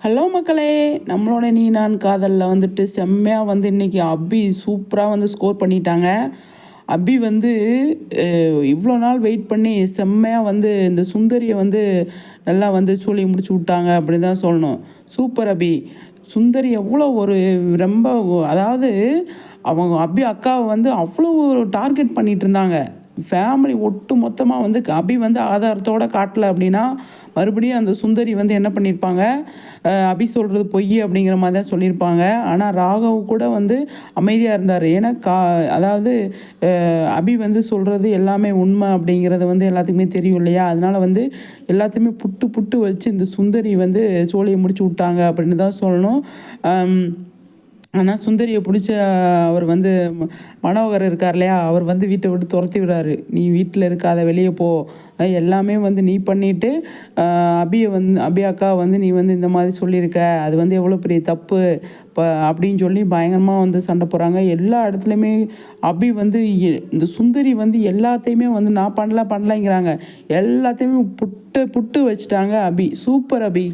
Hello மக்களே நம்மளோட நீ நான் காதலில் வந்துட்டு செம்மையாக வந்து இன்றைக்கி அபி சூப்பராக வந்து ஸ்கோர் பண்ணிட்டாங்க. அபி வந்து இவ்வளோ நாள் வெயிட் பண்ணி செம்மையாக வந்து இந்த சுந்தரியை வந்து நல்லா வந்து சொல்லி முடிச்சு விட்டாங்க அப்படி தான் சொல்லணும். சூப்பர் அபி. சுந்தரி எவ்வளோ ஒரு ரொம்ப அதாவது அவங்க அபி அக்காவை வந்து அவ்வளோ ஒரு டார்கெட் பண்ணிகிட்டு இருந்தாங்க. ஃபேமிலி ஒட்டு மொத்தமாக வந்து அபி வந்து ஆதாரத்தோட காட்டல அப்படின்னா மறுபடியும் அந்த சுந்தரி வந்து என்ன பண்ணியிருப்பாங்க அபி சொல்கிறது பொய் அப்படிங்கிற மாதிரி தான் சொல்லியிருப்பாங்க ஆனால் ராகவ் கூட வந்து அமைதியாக இருந்தார். ஏன்னா கா அதாவது அபி வந்து சொல்கிறது எல்லாமே உண்மை அப்படிங்கிறது வந்து எல்லாத்துக்குமே தெரியும் இல்லையா? அதனால் வந்து எல்லாத்தையுமே புட்டு புட்டு வச்சு இந்த சுந்தரி வந்து சோழியை முடிச்சு விட்டாங்க அப்படின்னு தான் சொல்லணும். ஆனால் சுந்தரியை பிடிச்ச அவர் வந்து மனோகர் இருக்கார் இல்லையா? அவர் வந்து வீட்டை விட்டு துரத்தி விடாரு நீ வீட்டில் இருக்காத வெளியே போ. எல்லாமே வந்து நீ பண்ணிட்டு அபியை வந்து அபி அக்கா வந்து நீ வந்து இந்த மாதிரி சொல்லியிருக்க. அது வந்து எவ்வளோ பெரிய தப்பு. இப்போ அப்படின்னு சொல்லி பயங்கரமாக வந்து சண்டை போகிறாங்க எல்லா இடத்துலையுமே அபி வந்து இந்த சுந்தரி வந்து எல்லாத்தையுமே வந்து நான் பண்ணல பண்ணலைங்கிறாங்க. எல்லாத்தையுமே புட்டு புட்டு வச்சுட்டாங்க அபி. சூப்பர் அபி.